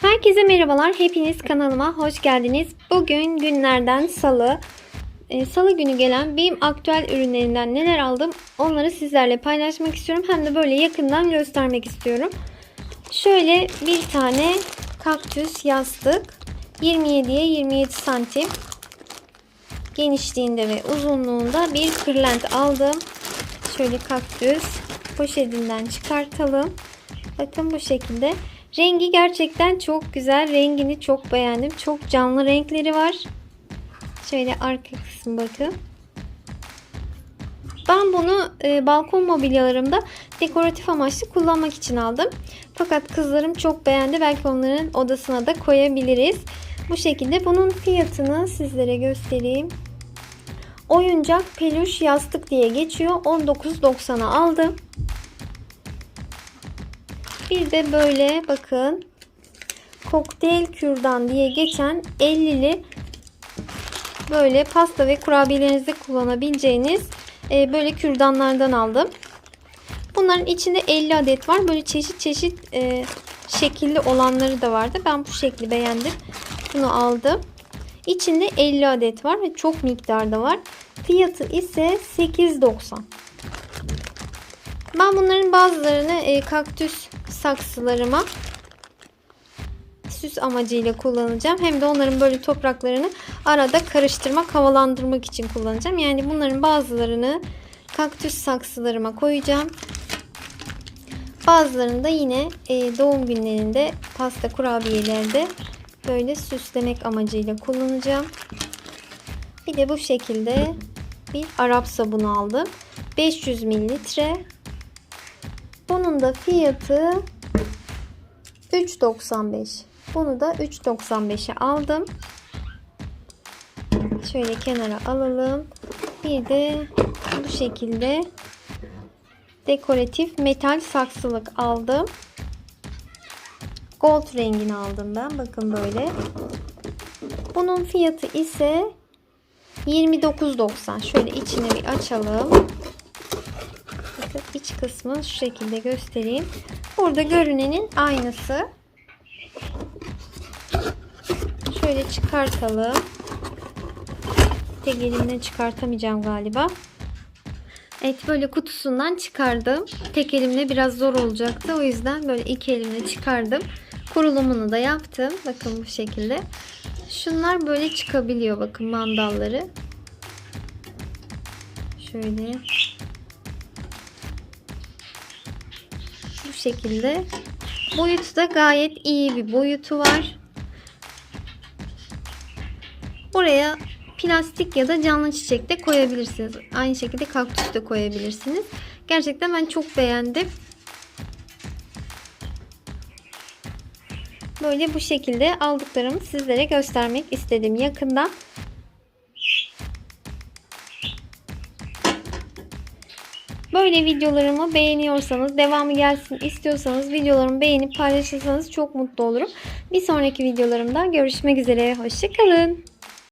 Herkese merhabalar. Hepiniz kanalıma hoş geldiniz. Bugün günlerden salı. Ee, salı günü gelen BİM aktüel ürünlerinden neler aldım onları sizlerle paylaşmak istiyorum. Hem de böyle yakından göstermek istiyorum. Şöyle bir tane kaktüs yastık. 27'ye 27 santim genişliğinde ve uzunluğunda bir kırlent aldım. Şöyle kaktüs poşetinden çıkartalım. Bakın bu şekilde. Rengi gerçekten çok güzel. Rengini çok beğendim. Çok canlı renkleri var. Şöyle arka kısmı bakın. Ben bunu e, balkon mobilyalarımda dekoratif amaçlı kullanmak için aldım. Fakat kızlarım çok beğendi. Belki onların odasına da koyabiliriz. Bu şekilde bunun fiyatını sizlere göstereyim. Oyuncak peluş yastık diye geçiyor. 19.90'a aldım. Bir de böyle bakın kokteyl kürdan diye geçen 50'li böyle pasta ve kurabiyelerinizde kullanabileceğiniz e, böyle kürdanlardan aldım. Bunların içinde 50 adet var. Böyle çeşit çeşit e, şekilli olanları da vardı. Ben bu şekli beğendim. Bunu aldım. İçinde 50 adet var ve çok miktarda var. Fiyatı ise 8.90. Ben bunların bazılarını e, kaktüs saksılarıma süs amacıyla kullanacağım. Hem de onların böyle topraklarını arada karıştırmak, havalandırmak için kullanacağım. Yani bunların bazılarını kaktüs saksılarıma koyacağım. Bazılarını da yine e, doğum günlerinde pasta kurabiyelerde böyle süslemek amacıyla kullanacağım. Bir de bu şekilde bir Arap sabunu aldım. 500 mililitre. Bunun da fiyatı 3.95. Bunu da 3.95'e aldım. Şöyle kenara alalım. Bir de bu şekilde dekoratif metal saksılık aldım. Gold rengini aldım ben. Bakın böyle. Bunun fiyatı ise 29.90. Şöyle içini bir açalım. İç şu şekilde göstereyim. Burada görünenin aynısı. Şöyle çıkartalım. Tek elimle çıkartamayacağım galiba. Evet böyle kutusundan çıkardım. Tek elimle biraz zor olacaktı. O yüzden böyle iki elimle çıkardım. Kurulumunu da yaptım. Bakın bu şekilde. Şunlar böyle çıkabiliyor. Bakın mandalları. Şöyle. Şekilde. Boyutu da gayet iyi bir boyutu var. Buraya plastik ya da canlı çiçek de koyabilirsiniz. Aynı şekilde kaktüs de koyabilirsiniz. Gerçekten ben çok beğendim. Böyle bu şekilde aldıklarımı sizlere göstermek istedim yakından. Böyle videolarımı beğeniyorsanız, devamı gelsin istiyorsanız videolarımı beğenip paylaşırsanız çok mutlu olurum. Bir sonraki videolarımda görüşmek üzere. Hoşçakalın.